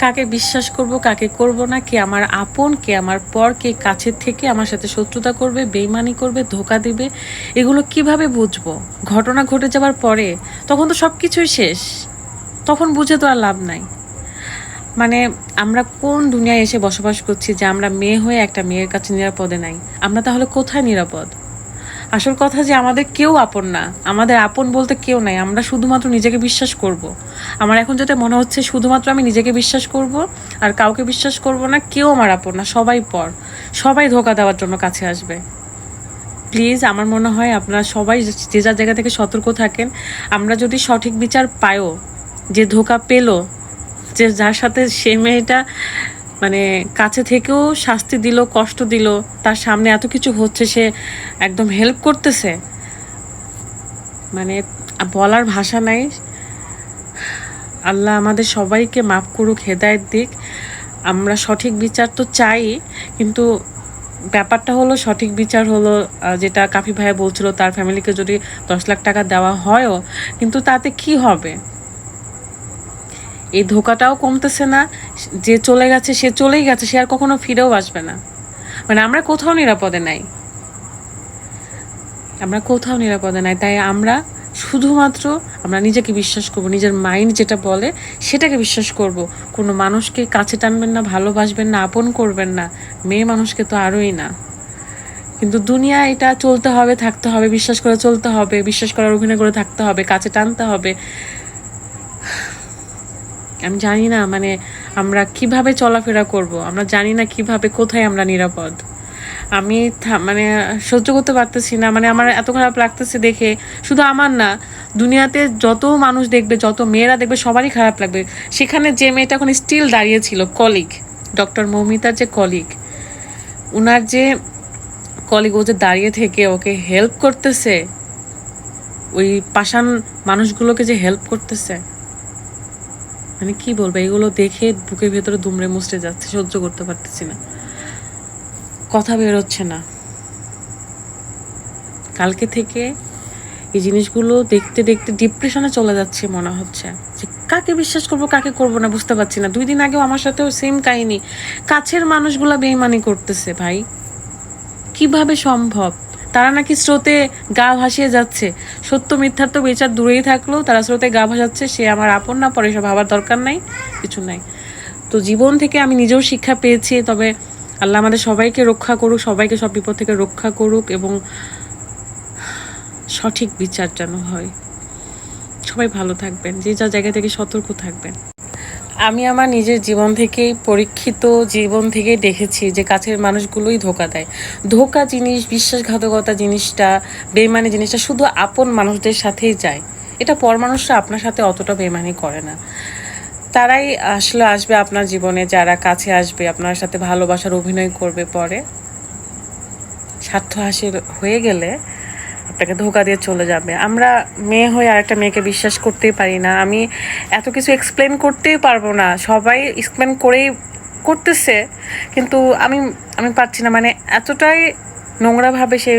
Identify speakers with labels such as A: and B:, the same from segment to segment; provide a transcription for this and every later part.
A: কাকে বিশ্বাস করব, কাকে করব না, কে আমার আপন, কে আমার পর, কে কাছের থেকে আমার সাথে শত্রুতা করবে, বেইমানি করবে, ধোকা দেবে, এগুলো কীভাবে বুঝব? ঘটনা ঘটে যাওয়ার পরে তখন তো সব কিছুই শেষ। তখন বুঝে তো আর লাভ নাই। মানে আমরা কোন দুনিয়ায় এসে বসবাস করছি যে আমরা মেয়ে হয়ে একটা মেয়ের কাছে নিরাপদে নাই? আমরা তাহলে কোথায় নিরাপদ? আসল কথা যে আমাদের কেউ আপন না। আমাদের আপন বলতে কেউ নাই। আমরা শুধুমাত্র নিজেকে বিশ্বাস করব। আমার এখন যেটা মনে হচ্ছে শুধুমাত্র আমি নিজেকে বিশ্বাস করব আর কাউকে বিশ্বাস করব না, কেউ আমার আপন না, সবাই পর। সবাই ধোকা দেওয়ার জন্য কাছে আসবে। প্লিজ, আমার মনে হয় আপনারা সবাই যে যার জায়গা থেকে সতর্ক থাকেন, আমরা যদি সঠিক বিচার পাইও যে ধোকা পেল, যে যার সাথে সে মেয়েটা মানে কাছে থেকেও শাস্তি দিল, কষ্ট দিল, তার সামনে এত কিছু হচ্ছে, সে একদম হেল্প করতেছে মানে বলার ভাষা নাই। আল্লাহ আমাদের সবাইকে মাফ করুক, হেদায়েত দিক। আমরা সঠিক বিচার তো চাই, কিন্তু ব্যাপারটা হলো সঠিক বিচার হলো যেটা কাফি ভাইয়া বলছিল, তার ফ্যামিলিকে যদি দশ লাখ টাকা দেওয়া হয়ও, কিন্তু তাতে কি হবে? এই ধোকাটাও কমতেছে না, যে চলে গেছে সে চলেই গেছে, সে আর কখনো ফিরেও আসবে না। মানে আমরা কোথাও নিরাপদে নাই। আমরা কোথাও নিরাপদে নাই, তাই আমরা শুধুমাত্র আমরা নিজেকে বিশ্বাস করব, নিজের মাইন্ড যেটা বলে সেটাকে বিশ্বাস করব। কোনো মানুষকে কাছে টানবেন না, ভালোবাসবেন না, আপন করবেন না। মেয়ে মানুষকে তো আরোই না। কিন্তু দুনিয়া এটা চলতে হবে, থাকতে হবে, বিশ্বাস করে চলতে হবে, বিশ্বাস করার অভিনয় করে থাকতে হবে, কাছে টানতে হবে। আমি জানি না মানে আমরা কীভাবে চলাফেরা করব, আমরা জানি না কীভাবে কোথায় আমরা নিরাপদ। আমি মানে সহ্য করতে পারতেছি না মানে আমার এত খারাপ লাগতেছে দেখে। শুধু আমার না, দুনিয়াতে যত মানুষ দেখবে, যত মেয়েরা দেখবে, সবারই খারাপ লাগবে। সেখানে যে মেয়েটা এখন স্টিল দাঁড়িয়েছিল কলিগ ডক্টর মৌমিতার যে কলিগ উনার যে কলিগ ও যে দাঁড়িয়ে থেকে ওকে হেল্প করতেছে, ওই পাষাণ মানুষগুলোকে যে হেল্প করতেছে মানে কি বলব, এগুলো দেখে বুকের ভেতরে দুমড়ে মুচড়ে যাচ্ছে, সহ্য করতে পারতেছি না। কথা বেরোচ্ছে না। কালকে থেকে এই জিনিসগুলো দেখতে দেখতে ডিপ্রেশনে চলে যাচ্ছে মনে হচ্ছে। যে কাকে বিশ্বাস করব, কাকে করব না বুঝতে পারছি না। দুই দিন আগেও আমার সাথেও সেম কাহিনী। কাছের মানুষগুলা বেইমানি করতেছে ভাই। কীভাবে সম্ভব? তারা নাকি স্রোতে গা ভাসিয়ে যাচ্ছে। সত্য মিথ্যার তো বেচার দূরেই থাকলেও তারা স্রোতে গা ভাসাচ্ছে, সে আমার আপন না, পরে সব ভাবার দরকার নাই, কিছু নাই। তো জীবন থেকে আমি নিজেও শিক্ষা পেয়েছি, তবে আল্লাহ আমাদের সবাইকে রক্ষা করুক, সবাইকে সব বিপদ থেকে রক্ষা করুক এবং সঠিক বিচার যেন হয়। সবাই ভালো থাকবেন, যে যা জায়গা থেকে সতর্ক থাকবেন। আমি আমার নিজের জীবন থেকেই পরীক্ষিত জীবন থেকেই দেখেছি যে কাছের মানুষগুলোই ধোকা দেয়। ধোকা জিনিস, বিশ্বাসঘাতকতা জিনিসটা বেমানি জিনিসটা শুধু আপন মানুষদের সাথেই যায়। এটা পর মানুষরা আপনার সাথে অতটা বেমানি করে না। তারাই আসলে আসবে আপনার জীবনে, যারা কাছে আসবে, আপনার সাথে ভালোবাসার অভিনয় করবে পরে। স্বার্থ হাসির হয়ে গেলে আপনাকে ধোকা দিয়ে চলে যাবে। আমরা মেয়ে হয়ে আরেকটা মেয়েকে বিশ্বাস করতেই পারি না। আমি এত কিছু এক্সপ্লেন করতেই পারব না। সবাই এক্সপ্লেন করেই করতেছে, কিন্তু আমি আমি পারছি না। মানে এতটাই নোংরাভাবে সেই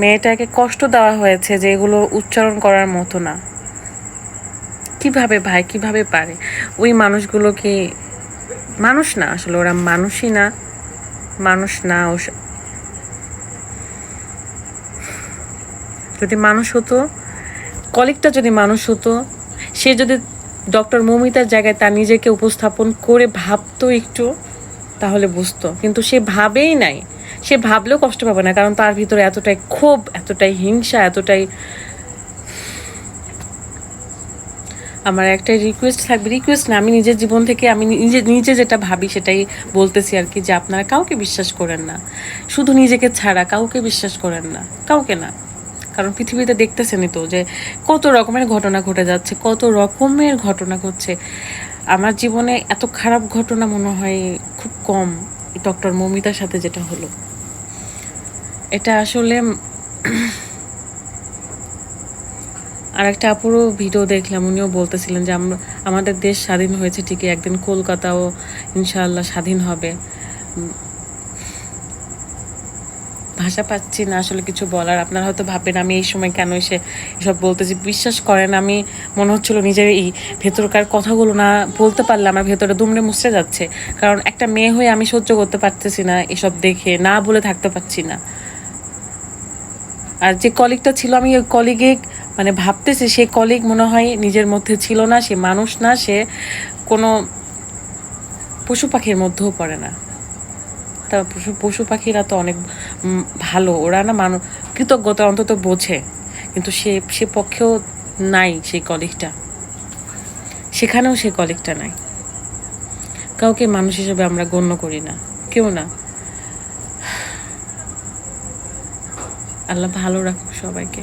A: মেয়েটাকে কষ্ট দেওয়া হয়েছে যে এগুলো উচ্চারণ করার মতো না। কীভাবে ভাই, কীভাবে পারে? ওই মানুষগুলো কি মানুষ না, আসলে ওরা মানুষই না। মানুষ না ও যদি মানুষ হতো, কলিগটা যদি মানুষ হতো, সে যদি ডক্টর মৌমিতার জায়গায় তার নিজেকে উপস্থাপন করে ভাবতো একটু, তাহলে বুঝতো। কিন্তু সে ভাবেই নাই। সে ভাবলেও কষ্ট পাবে না, কারণ তার ভিতরে এতটাই ক্ষোভ, এতটাই হিংসা, এতটাই আমার একটা রিকোয়েস্ট থাকবে। রিকোয়েস্ট না, আমি নিজের জীবন থেকে, আমি নিজে নিজে যেটা ভাবি সেটাই বলতেছি আর কি যে আপনারা কাউকে বিশ্বাস করেন না। শুধু নিজেকে ছাড়া, কাউকে বিশ্বাস করেন না। কাউকে না। কারণ পৃথিবীতে দেখতেছেনই তো যে কত রকমের ঘটনা ঘটে যাচ্ছে, কত রকমের ঘটনা ঘটছে। আমার জীবনে এত খারাপ ঘটনা মনে হয় খুব কম। ডক্টর মমিতার সাথে যেটা হলো। এটা আসলে আর একটা আপুরও ভিডিও দেখলাম, উনিও বলতেছিলেন যে, আমরা, আমাদের দেশ স্বাধীন হয়েছে ঠিকই, একদিন কলকাতাও ইনশাআল্লাহ স্বাধীন হবে। ভাষা পাচ্ছি না আসলে কিছু বলার, আপনারা হয়তো ভাববেন আমি এই সময় কেন এসে এসব বলতেছি? বিশ্বাস করেন, আমি মনে হচ্ছিল নিজের এই ভেতরকার কথাগুলো না বলতে পারলে আমার ভেতরে দুমড়ে মুছড়ে যাচ্ছে। কারণ একটা মেয়ে হয়ে আমি সহ্য করতে পারতেছি না এসব দেখে, না বলে থাকতে পারছি না। আর যে কলিগটা ছিল, আমি ওই কলিগে মানে ভাবতেছি সে কলিগ মনে হয় নিজের মধ্যে ছিল না, সে মানুষ না, সে কোনো পশু পাখির মধ্যেও পড়ে না। তা পশু পশু পাখিরা তো অনেক ভালো, ওরা না মানুষ কৃতজ্ঞতা অন্তত বোঝে, কিন্তু সে সে পক্ষেও নাই সেই কলিগটা সেখানেও সেই কলিগটা নাই। কাউকে মানুষ হিসেবে আমরা গণ্য করি না। কেউ না। আল্লাহ ভালো রাখুক সবাইকে।